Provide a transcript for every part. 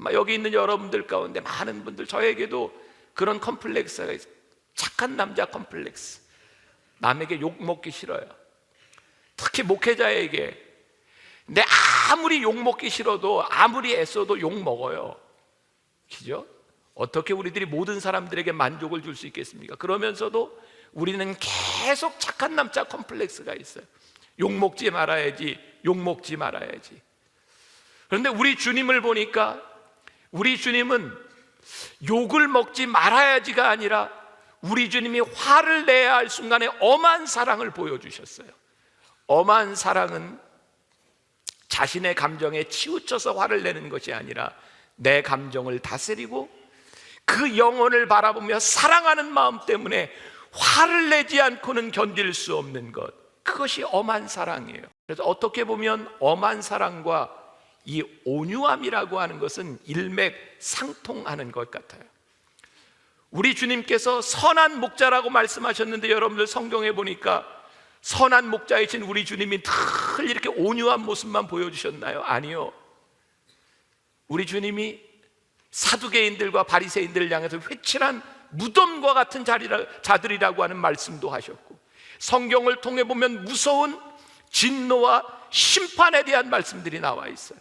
아마 여기 있는 여러분들 가운데 많은 분들 저에게도 그런 컴플렉스가 있어요. 착한 남자 컴플렉스. 남에게 욕 먹기 싫어요. 특히 목회자에게. 근데 아무리 욕 먹기 싫어도 아무리 애써도 욕 먹어요. 그죠? 어떻게 우리들이 모든 사람들에게 만족을 줄 수 있겠습니까? 그러면서도 우리는 계속 착한 남자 컴플렉스가 있어요. 욕 먹지 말아야지, 욕 먹지 말아야지. 그런데 우리 주님을 보니까 우리 주님은 욕을 먹지 말아야지가 아니라 우리 주님이 화를 내야 할 순간에 엄한 사랑을 보여주셨어요. 엄한 사랑은 자신의 감정에 치우쳐서 화를 내는 것이 아니라 내 감정을 다스리고 그 영혼을 바라보며 사랑하는 마음 때문에 화를 내지 않고는 견딜 수 없는 것. 그것이 엄한 사랑이에요. 그래서 어떻게 보면 엄한 사랑과 이 온유함이라고 하는 것은 일맥상통하는 것 같아요. 우리 주님께서 선한 목자라고 말씀하셨는데 여러분들 성경에 보니까 선한 목자이신 우리 주님이 늘 이렇게 온유한 모습만 보여주셨나요? 아니요. 우리 주님이 사두개인들과 바리새인들을 향해서 회칠한 무덤과 같은 자리라, 자들이라고 하는 말씀도 하셨고 성경을 통해 보면 무서운 진노와 심판에 대한 말씀들이 나와 있어요.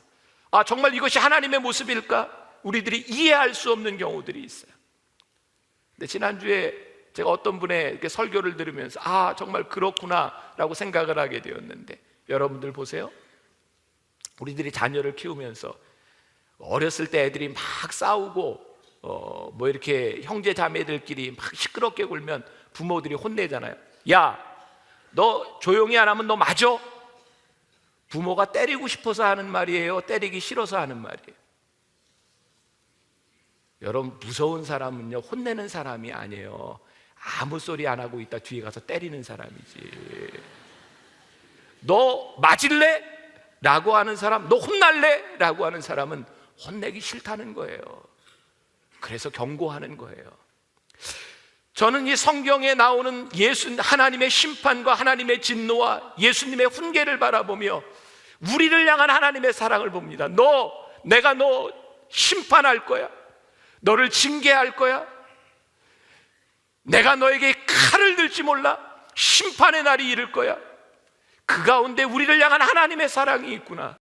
아 정말 이것이 하나님의 모습일까? 우리들이 이해할 수 없는 경우들이 있어요. 근데 지난주에 제가 어떤 분의 이렇게 설교를 들으면서 아 정말 그렇구나라고 생각을 하게 되었는데 여러분들 보세요. 우리들이 자녀를 키우면서 어렸을 때 애들이 막 싸우고 어, 뭐 이렇게 형제 자매들끼리 막 시끄럽게 굴면 부모들이 혼내잖아요. 야, 너 조용히 안 하면 너 맞아? 부모가 때리고 싶어서 하는 말이에요. 때리기 싫어서 하는 말이에요. 여러분 무서운 사람은요 혼내는 사람이 아니에요. 아무 소리 안 하고 있다 뒤에 가서 때리는 사람이지. 너 맞을래? 라고 하는 사람, 너 혼날래? 라고 하는 사람은 혼내기 싫다는 거예요. 그래서 경고하는 거예요. 저는 이 성경에 나오는 예수 하나님의 심판과 하나님의 진노와 예수님의 훈계를 바라보며 우리를 향한 하나님의 사랑을 봅니다. 너 내가 너 심판할 거야. 너를 징계할 거야. 내가 너에게 칼을 들지 몰라. 심판의 날이 이를 거야. 그 가운데 우리를 향한 하나님의 사랑이 있구나.